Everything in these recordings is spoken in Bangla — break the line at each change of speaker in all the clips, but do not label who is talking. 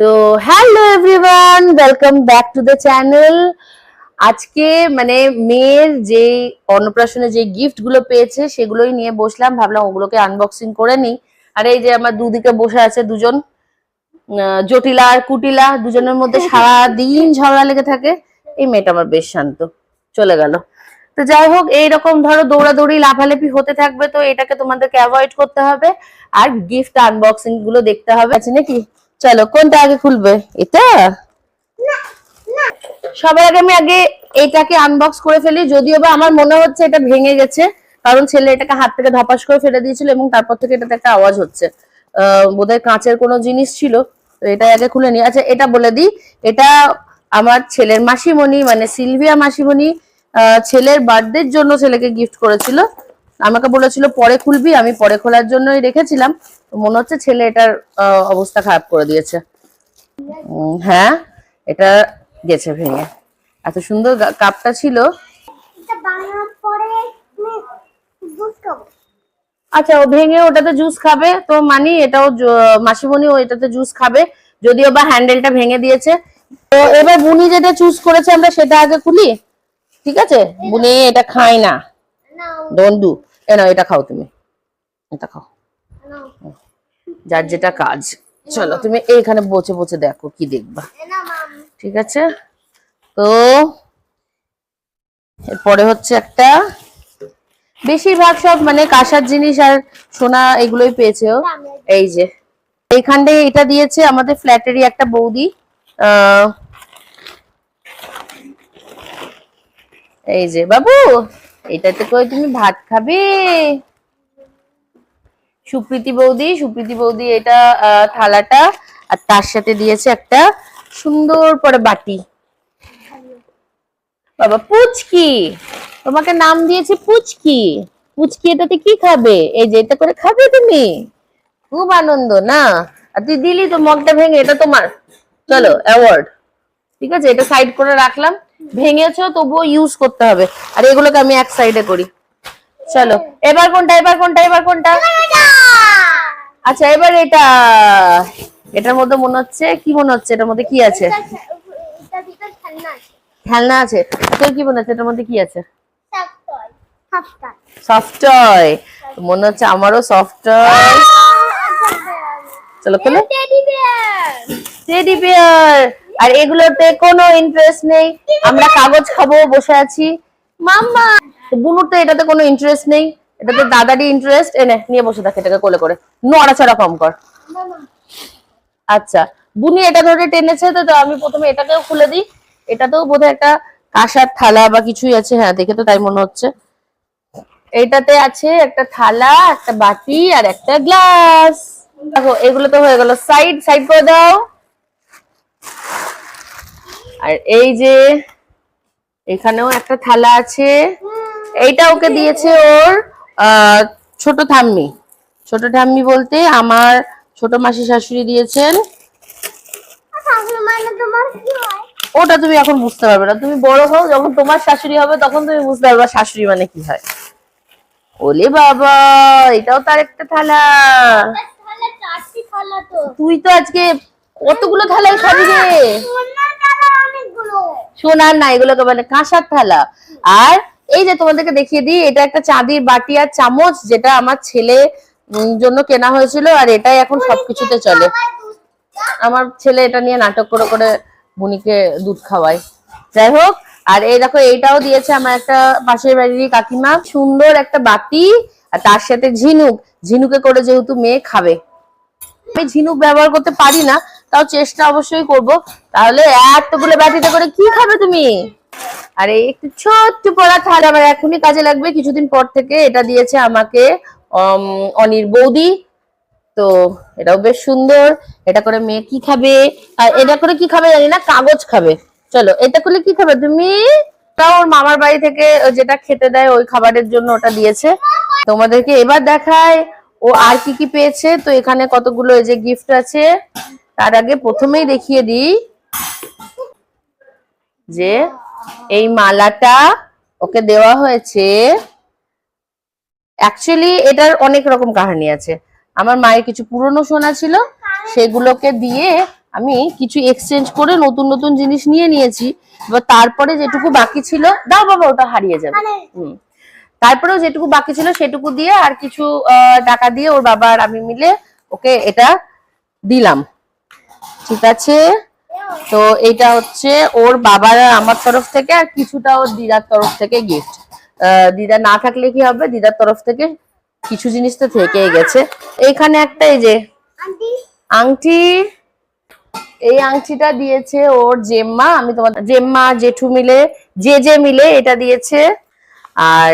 তো hello everyone welcome back to the channel আজকে মানে মেয়ের যে অন্নপ্রাশনে যে গিফটগুলো পেয়েছে, সেগুলোই নিয়ে বসলাম। ভাবলাম ওগুলোকে আনবক্সিং করে নিই। আর এই যে আমার দুদিকে বসে আছে দুজন জটিলা আর কুটিলা, দুজনের মধ্যে সারা দিন ঝগড়া লেগে থাকে। এই মেয়েটা আমার বেশ শান্ত। চলে গেল। তো যাই হোক, এইরকম ধরো দৌড়াদৌড়ি, লাফালাফি হতে থাকবে তো এটাকে তোমাদেরকে অ্যাভয়েড করতে হবে। আর গিফট আনবক্সিংগুলো দেখতে হবে। আছে নাকি? চলো কোনটা আগে খুলবে? এটা? সবার আগে আমি আগে এটাকে আনবক্স করে ফেলি। যদিও বা আমার মনে হচ্ছে এটা ভেঙে গেছে কারণ ছেলে এটাকে হাত থেকে ধপাস করে ফেলে দিয়েছিল এবং তারপর থেকে এটাতে একটা আওয়াজ হচ্ছে। আহ, বোধহয় কাঁচের কোনো জিনিস ছিল তো এটা আগে খুলে নি আচ্ছা এটা বলে দিই। এটা আমার ছেলের মাসিমণি মানে সিলভিয়া মাসিমণি আহ, ছেলের বার্থডের জন্য ছেলেকে গিফট করেছিল। আমাকে বলেছিল পরে খুলবি আমি পরে খোলার জন্যই রেখেছিলাম। তো মনে হচ্ছে ছেলে এটার অবস্থা খারাপ করে দিয়েছে। হ্যাঁ এটা গেছে ভেঙে। এত সুন্দর কাপটা ছিল। আচ্ছা ও ভেঙে ওটাতে জুস খাবে তো মানি এটাও মাসিমণি ও এটাতে জুস খাবে যদিও বা হ্যান্ডেলটা ভেঙে দিয়েছে। তো এবার বুনি যেটা চুজ করেছে আমরা সেটা আগে খুলি। ঠিক আছে? বুনি এটা খায় না। ডোন্ট এ নাও এটা খাও তুমি। এটা খাও। যার যেটা কাজ। চলো তুমি এইখানে বসে বসে দেখো কি দেখবা। ঠিক আছে? তো এরপরে হচ্ছে একটা বেশিরভাগ সব মানে কাঁসার জিনিস আর সোনা এগুলোই পেয়েছে এই যে এইখানটায় এটা দিয়েছে আমাদের ফ্ল্যাটেরই একটা বৌদি। আহ, এই যে বাবু! এটাতে করে তুমি ভাত খাবে। সুপ্রীতি বৌদি সুপ্রীতি বৌদি এটা থালাটা, আর তার সাথে দিয়েছে একটা সুন্দর করে বাটি। বাবা, পুচকি! তোমাকে নাম দিয়েছে পুচকি। পুচকি এটাতে কি খাবে? এই যে এটা করে খাবে তুমি? খুব আনন্দ, না? আর তুই দিলি তো মগটা ভেঙে, এটা তোমার। চলো অ্যাওয়ার্ড ঠিক আছে, এটা সাইড করে রাখলাম। ভেঙেছো তবুও ইউজ করতে হবে। আর এগুলোকে আমি এক সাইডে করি। চলো এবার কোনটা এবার কোনটা এবার কোনটা? আচ্ছা এবার এটা এটার মধ্যে মনে হচ্ছে কি মনে হচ্ছে? এটার মধ্যে কি আছে? খেলনা আছে। তোর কি মনে হচ্ছে? এটার মধ্যে কি আছে?
সফট টয়
মনে হচ্ছে আমারও সফট টয় চলো খোলো।
টেডি বিয়ার
টেডি বিয়ার আর এগুলোতে কোনো ইন্টারেস্ট নেই। আমরা কাগজ খাব বসে আছি। মাম্মা! বুনুর তো এটাতে কোনো ইন্টারেস্ট নেই। এটাতে দাদারই ইন্টারেস্ট এনে নিয়ে বসে থাকে এটাকে কোলে করে। নড়াচড়া কম কর। আচ্ছা বুনি এটা ধরে টেনেছে তো আমি প্রথমে এটাকেও খুলে দিই। এটাতেও বোধহয় একটা কাঁসার থালা বা কিছুই আছে। হ্যাঁ দেখে তো তাই মনে হচ্ছে। এইটাতে আছে একটা থালা একটা বাটি আর একটা গ্লাস। দেখো এগুলো তো হয়ে গেল। সাইড সাইড করে দাও। আর এই যে এখানেও একটা থালা আছে। এইটা ওকে দিয়েছে ওর ছোট ঠাম্মি। ছোট ঠাম্মি বলতে আমার ছোট মাসি শাশুড়ি দিয়েছেন। ওটা তুমি এখন বুঝতে পারবে না। তুমি বড় হও যখন তোমার শাশুড়ি হবে তখন তুমি বুঝতে পারবে শাশুড়ি মানে কি হয়। ওলে বাবা এটাও তার একটা থালা। তুই তো আজকে কতগুলো থালাই খাবি রে?
সোনার
না এগুলোকে বলে কাঁসার থালা। আর এই যে তোমাদেরকে দেখিয়ে দিই এটা একটা চাঁদির বাটি আর চামচ যেটা আমার ছেলে জন্য কেনা হয়েছিল আর এটাই এখন সবকিছুতে চলে। আমার ছেলে এটা নিয়ে নাটক করে করে বুনিকে দুধ খাওয়ায়। যাই হোক আর এই দেখো এইটাও দিয়েছে আমার একটা পাশের বাড়িরই কাকিমা। সুন্দর একটা বাটি আর তার সাথে ঝিনুক। ঝিনুকে করে যেহেতু মেয়ে খাবে। আমি ঝিনুক ব্যবহার করতে পারি না তাও চেষ্টা অবশ্যই করব। তাহলে এতগুলো বাটিতে করে কি খাবে তুমি? আরে, একটু ছোট্ট থালা আমার এখনই কাজে লাগবে। কিছুদিন পর থেকে এটা দিয়েছে আমাকে অনির বৌদি। তো এটাও বেশ সুন্দর। এটা করে মেয়ে কি খাবে? আর এটা করে কি খাবে জানি না, কাগজ খাবে। চলো, এটা করলে কি খাবে তুমি? তাও ওর মামার বাড়ি থেকে যেটা খেতে দেয় ওই খাবারের জন্য ওটা দিয়েছে। তোমাদেরকে এবার দেখায় ও আর কি কি পেয়েছে। তো এখানে কতগুলো এই যে গিফট আছে। তার আগে প্রথমেই দেখিয়ে দিই যে এই মালাটা ওকে দেওয়া হয়েছে। অ্যাকচুয়ালি এটার অনেক রকম কাহিনী আছে। আমার মায়ের কিছু পুরনো সোনা ছিল সেগুলোকে দিয়ে আমি কিছু এক্সচেঞ্জ করে নতুন নতুন জিনিস নিয়ে নিয়েছি। এবার তারপরে যেটুকু বাকি ছিল দাও বাবা ওটা হারিয়ে যাবে।
মানে
হুম। তারপরেও যেটুকু বাকি ছিল সেটুকু দিয়ে আর কিছু আহ, টাকা দিয়ে ওর বাবা আর আমি মিলে ওকে এটা দিলাম। ঠিক আছে? তো এটা হচ্ছে ওর বাবার আর আমার তরফ থেকে আর কিছুটা ওর দিদার তরফ থেকে গিফট দিদা না থাকলে কি হবে? দিদার তরফ থেকে কিছু জিনিস তো থেকেই গেছে। এইখানে একটা এই যে আংটি এই আংটিটা দিয়েছে ওর জেম্মা। আমি তোমার জেম্মা জেঠু মিলে যে যে মিলে এটা দিয়েছে। আর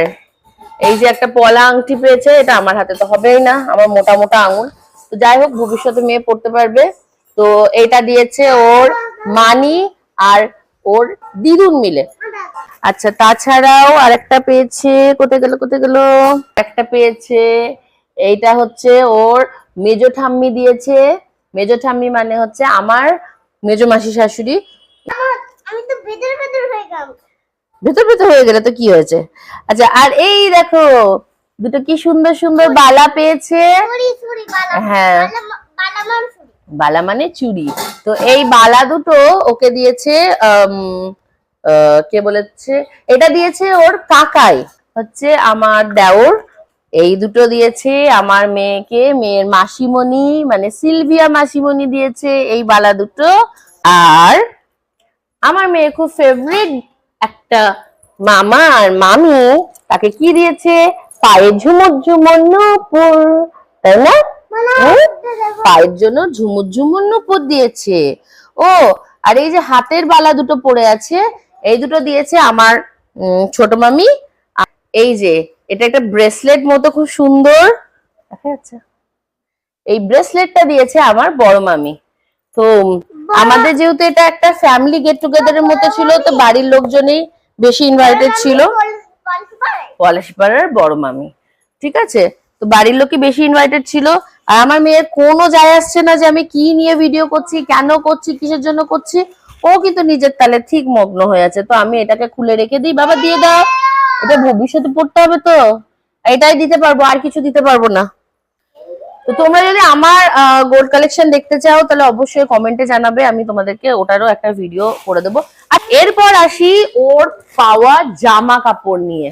এই যে একটা পলা আংটি পেয়েছে এটা আমার হাতে তো হবেই না আমার মোটা মোটা আঙুল। তো যাই হোক ভবিষ্যতে মেয়ে পড়তে পারবে। তো এটা দিয়েছে ওর মানি আর ওর দিদুন মিলে। আচ্ছা তাছাড়াও আরেকটা পেয়েছে কোথায় গেল কোথায় গেল? একটা পেয়েছে এইটা হচ্ছে ওর মেজো ঠাম্মি দিয়েছে। মেজো ঠাম্মি মানে হচ্ছে আমার মেজো মাসি শাশুড়ি।
ভেতরে ভেতরে হয়ে
গেলে তো কি হয়েছে? আচ্ছা আর এই দেখো দুটো কি সুন্দর সুন্দর বালা পেয়েছে। হ্যাঁ।
বালা মান
চুড়ি তো এই বালা দুটো ওকে দিয়েছে কে বলেছে? এটা দিয়েছে ওর কাকাই, হচ্ছে আমার দেওর। এই দুটো দিয়েছে আমার মেয়েকে, মেয়ের মাসিমণি মানে সিলভিয়া মাসিমণি দিয়েছে এই বালা দুটো। আর আমার মেয়ে খুব ফেভারিট একটা মামা আর মামি, তাকে কি দিয়েছে? পায়ে ঝুমুর ঝুমুর নূপুর, তাই না? পায়ের জন্য ঝুমুর ঝুমুর নুপুর দিয়েছে। ও আর এই যে হাতের বালা দুটো পড়ে আছে এই দুটো দিয়েছে আমার ছোট মামি। এই যে এটা একটা ব্রেসলেট মতো খুব সুন্দর। দেখা যাচ্ছে। এই ব্রেসলেটটা দিয়েছে আমার বড় মামি। তো আমাদের যেহেতু এটা একটা ফ্যামিলি গেট টুগেদারের মতো ছিল তো বাড়ির লোকজনই বেশি ইনভাইটেড ছিল। পলাশপাড়ার বড় মামি। ঠিক আছে? তো বাড়ির লোকই বেশি ইনভাইটেড ছিল। আর আমার মেয়ের কোনো যায় আসছে না যে আমি কি নিয়ে ভিডিও করছি, কেন করছি, কিসের জন্য করছি, ও কিন্তু নিজের তালে ঠিক মগ্ন হয়ে আছে। তো আমি এটাকে খুলে রেখে দিই। বাবা, দিয়ে দাও। এটা ভবিষ্যতে পড়তে হবে তো। এটাই দিতে পারব, আর কিছু দিতে পারব না। তো তোমরা যদি আমার গোল্ড কালেকশন দেখতে চাও, তাহলে অবশ্যই কমেন্টে জানাবে। আমি তোমাদেরকে ওটারও একটা ভিডিও করে দেবো। আর এরপর আসি ওর পাওয়া জামা কাপড় নিয়ে।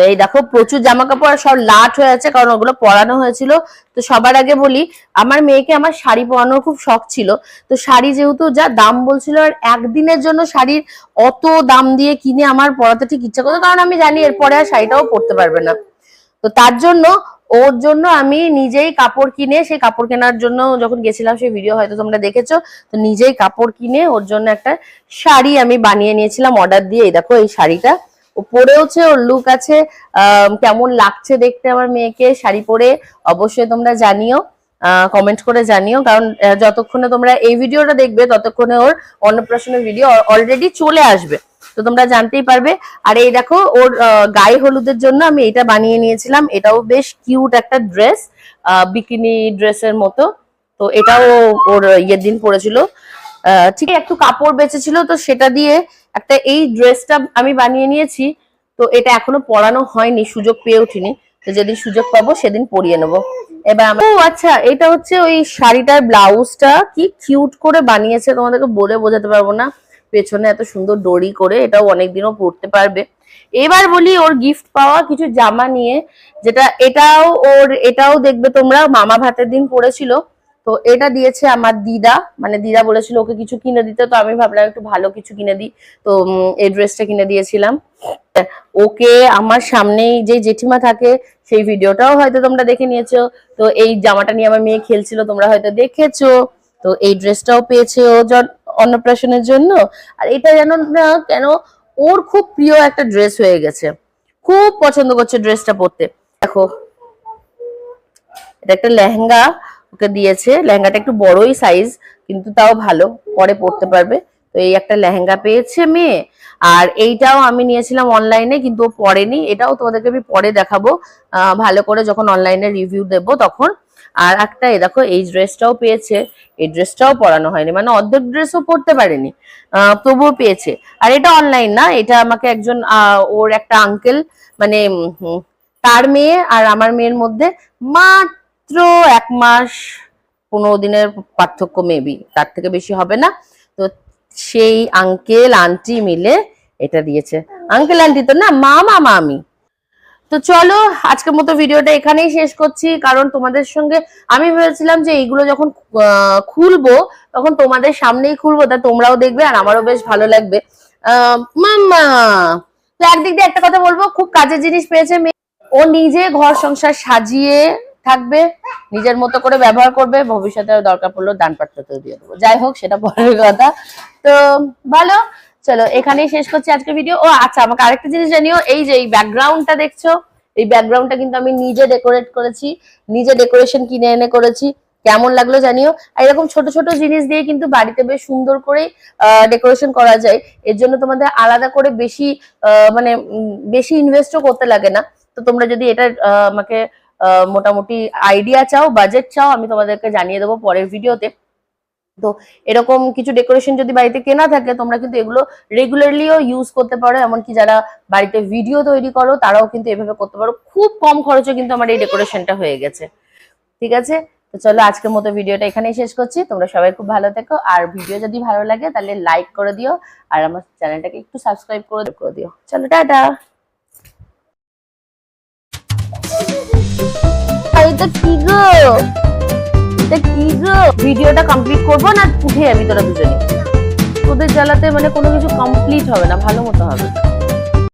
তো এই দেখো প্রচুর জামা কাপড় সব লাট হয়ে আছে, কারণ ওগুলো পরানো হয়েছিল। তো সবার আগে বলি, আমার মেয়েকে আমার শাড়ি পরানোর খুব শখ ছিল। তো শাড়ি যেহেতু যা দাম বলছিল, আর একদিনের জন্য শাড়ির অত দাম দিয়ে কিনে আমার পরাতে ঠিক ইচ্ছা করতো, কারণ আমি জানি এরপরে আর শাড়িটাও পরতে পারবে না। তো তার জন্য, ওর জন্য আমি নিজেই কাপড় কিনে, সেই কাপড় কেনার জন্য যখন গেছিলাম সেই ভিডিও হয়তো তোমরা দেখেছ, তো নিজেই কাপড় কিনে ওর জন্য একটা শাড়ি আমি বানিয়ে নিয়েছিলাম অর্ডার দিয়ে। এই দেখো এই শাড়িটা। পরেওছে ওর লুক আছে কেমন লাগছে দেখতে আমার মেয়েকে, শাড়ি পরে অবশ্যই তোমরা জানিও কমেন্ট করে জানিও, কারণ যতক্ষণে তোমরা এই ভিডিওটা দেখবে, ততক্ষণে ওর অন্নপ্রাশনের ভিডিও অলরেডি চলে আসবে। তো তোমরা জানতেই পারবে। আর এই দেখো, ওর গায়ে হলুদের জন্য আমি এটা বানিয়ে নিয়েছিলাম। এটাও বেশ কিউট একটা ড্রেস বিকিনি ড্রেসের মতো। তো এটাও ওর ইয়ের দিন পড়েছিল। ঠিক একটু কাপড় বেঁচেছিল, তো সেটা দিয়ে একটা এই ড্রেসটা আমি বানিয়ে নিয়েছি, তো এটা এখনও পরানো হয়নি, সুযোগ পেয়ে উঠিনি। তো যেদিন সুযোগ পাবো সেদিন পরিয়ে নেব। এবার আমরা ও আচ্ছা এটা হচ্ছে ওই শাড়িটার ব্লাউজটা কি কিউট করে বানিয়েছে তোমাদেরকে বলে বোঝাতে পারব না। পেছনে এত সুন্দর দড়ি করে, এটাও অনেকদিনও পরতে পারবে। এবার বলি ওর গিফট পাওয়া কিছু জামা নিয়ে, যেটা এটাও ওর এটাও দেখবে তোমরা, মামা ভাতের দিন পড়েছিল। তো এটা দিয়েছে আমার দিদা। মানে দিদা বলেছিল ওকে কিছু কিনে দিতে, তো আমি ভাবলাম একটু ভালো কিছু কিনে দিই। তো এই ড্রেসটা কিনে দিয়েছিলাম। ওকে আমার সামনেই যে জেঠিমা থাকে, সেই ভিডিওটাও হয়তো তোমরা দেখে নিয়েছো। তো এই জামাটা নিয়ে আমার মেয়ে খেলছিল, তোমরা হয়তো দেখেছ। তো এই ড্রেসটাও পেয়েছে ও অন্নপ্রাশনের জন্য। আর এটা যেন না কেন, ওর খুব প্রিয় একটা ড্রেস হয়ে গেছে। খুব পছন্দ করছে ড্রেসটা পরতে। দেখো, এটা একটা লেহেঙ্গা। ওকে দিয়েছে। লেহেঙ্গাটা একটু বড়ই সাইজ কিন্তু তাও ভালো, পরে পরতে পারবে। তো এই একটা লেহেঙ্গা পেয়েছে মেয়ে। আর এইটাও আমি নিয়েছিলাম অনলাইনে কিন্তু ও পরেনি। এটাও তোমাদেরকে আমি পরে দেখাবো। ভালো করে যখন অনলাইনে রিভিউ দেব তখন। আর একটা, এই দেখো, এই ড্রেসটাও পেয়েছে। এই ড্রেসটাও পরানো হয়নি। মানে অর্ধেক ড্রেসও পরতে পারেনি। তবুও পেয়েছে। আর এটা অনলাইন না, এটা আমাকে একজন ওর একটা আঙ্কেল মানে তার মেয়ে আর আমার মেয়ের মধ্যে মাত্র এক মাস পনেরো দিনের পার্থক্য মেবি তার থেকে বেশি হবে না। তো সেই আঙ্কেল আন্টি মিলে এটা দিয়েছে। আঙ্কেল আন্টি তো না, মামা, মামি। তো চলো, আজকের মতো ভিডিওটা এখানেই শেষ করছি। কারণ তোমাদের সঙ্গে আমি ভেবেছিলাম যে এইগুলো যখন খুলবো, তখন তোমাদের সামনেই খুলবো, তা তোমরাও দেখবে আর আমারও বেশ ভালো লাগবে। তো একদিক দিয়ে একটা কথা বলব, খুব কাজের জিনিস পেয়েছে মেয়ে। ও নিজে ঘর সংসার সাজিয়ে থাকবে, নিজের মতো করে ব্যবহার করবে, ভবিষ্যতে দরকার পড়ল দান পাত্রতেও দিয়ে দেবো। যাই হোক, সেটা পরের কথা। তো ভালো, চলো এখানেই শেষ করছি আজকের ভিডিও ও আচ্ছা আমাকে আরেকটা জিনিস জানিও, এই যে এই ব্যাকগ্রাউন্ডটা দেখছ, এই ব্যাকগ্রাউন্ডটা কিন্তু আমি নিজে ডেকোরেট করেছি, নিজে ডেকোরেশন কিনে এনে করেছি। কেমন লাগল জানিও। এরকম ছোট ছোট জিনিস দিয়ে কিন্তু বাড়িতে বেশ সুন্দর করে ডেকোরেশন করা যায়। এর জন্য তোমাদের আলাদা করে বেশি মানে বেশি ইনভেস্টও করতে লাগে না। তো তোমরা যদি এটা আমাকে মোটামুটি আইডিয়া চাও বাজেট চাও, আমি তোমাদেরকে জানিয়ে দেবো পরের ভিডিওতে তো এরকম কিছু ডেকোরেশন যদি বাড়িতে কেনা থাকে, তোমরা কিন্তু এগুলো রেগুলারলিও ইউজ করতে পারো। এমনকি যারা বাড়িতে ভিডিও তৈরি করো, তারাও কিন্তু এভাবে করতে পারো। খুব কম খরচে কিন্তু আমার এই ডেকোরেশনটা হয়ে গেছে। ঠিক আছে? তো চলো আজকের মতো ভিডিওটা এখানেই শেষ করছি। তোমরা সবাই খুব ভালো থেকো। আর ভিডিও যদি ভালো লাগে, তাহলে লাইক করে দিও। আর আমার চ্যানেলটাকে একটু সাবস্ক্রাইব করে দিও। চলো, টাটা! এটা কি ভিডিওটা কমপ্লিট করব না উঠে আমি তোরা দুজনে? তোদের জ্বালাতে মানে কোনো কিছু কমপ্লিট হবে না, ভালো মতো হবে।